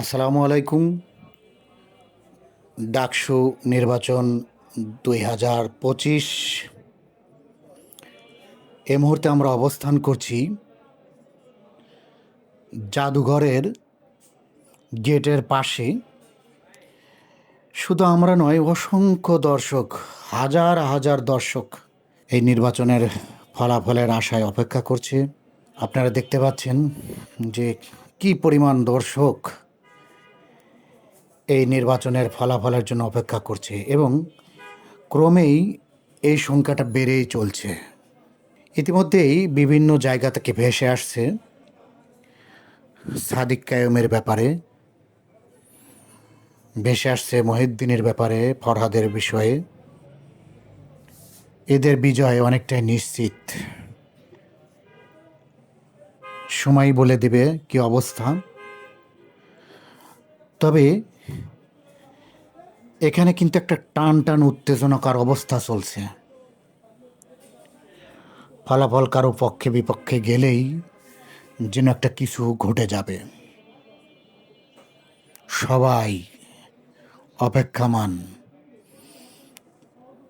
আসসালামু আলাইকুম। ডাকসু নির্বাচন দুই হাজার পঁচিশ। এ মুহূর্তে আমরা অবস্থান করছি জাদুঘরের গেটের পাশে। শুধু আমরা নয়, অসংখ্য দর্শক, হাজার হাজার দর্শক এই নির্বাচনের ফলাফলের আশায় অপেক্ষা করছে। আপনারা দেখতে পাচ্ছেন যে কি পরিমাণ দর্শক এই নির্বাচনের ফলাফলের জন্য অপেক্ষা করছে এবং ক্রমেই এই সংখ্যাটা বেড়েই চলছে। ইতিমধ্যেই বিভিন্ন জায়গা থেকে ভেসে আসছে সাদিক কায়মের ব্যাপারে, ভেসে আসছে মহিউদ্দিনের ব্যাপারে, ফরহাদের বিষয়ে। এদের বিজয় অনেকটাই নিশ্চিত। সময় বলে দেবে কি অবস্থা। তবে এখানে কিন্তু একটা টান টান উত্তেজনকার অবস্থা চলছে। ফলাফল কারও পক্ষে বিপক্ষে গেলেই যেন একটা কিছু ঘটে যাবে। সবাই অপেক্ষামান।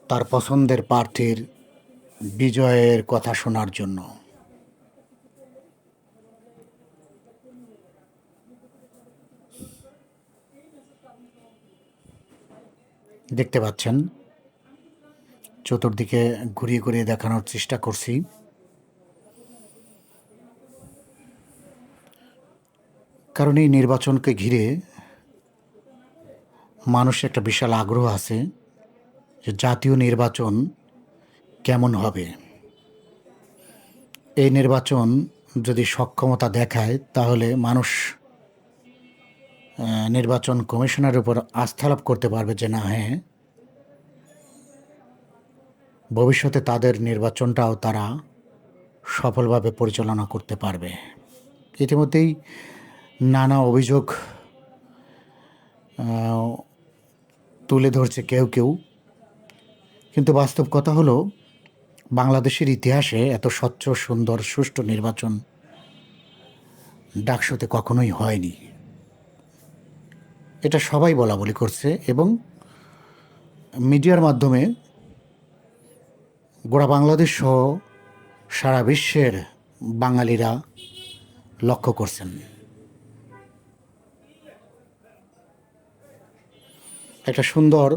তার পছন্দের প্রার্থীর বিজয়ের কথা শোনার জন্য। দেখতে পাচ্ছেন। চতুর্দিকে ঘুরিয়ে ঘুরিয়ে দেখানোর চেষ্টা করছি। কারণ এই নির্বাচনকে ঘিরে মানুষের একটা বিশাল আগ্রহ আছে যে জাতীয় নির্বাচন কেমন হবে। এই নির্বাচন যদি সক্ষমতা দেখায়, তাহলে মানুষ নির্বাচন কমিশনের উপর আস্থা লাভ করতে পারবে যে না হ্যাঁ। ভবিষ্যতে তাদের নির্বাচনটাও তারা সফলভাবে পরিচালনা করতে পারবে। ইতিমধ্যেই নানা অভিযোগ তুলে ধরছে কেউ কেউ। কিন্তু বাস্তব কথা হলো, বাংলাদেশের ইতিহাসে এত স্বচ্ছ, সুন্দর, সুষ্ঠু নির্বাচন ডাকসুতে কখনোই হয়নি। এটা সবাই বলা বলি করছে এবং মিডিয়ার মাধ্যমে গোড়া বাংলাদেশ সহ সারা বিশ্বের বাঙালিরা লক্ষ্য করছেন। একটা সুন্দর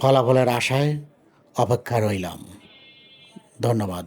ফলাফলের আশায় অপেক্ষা রইলাম। ধন্যবাদ।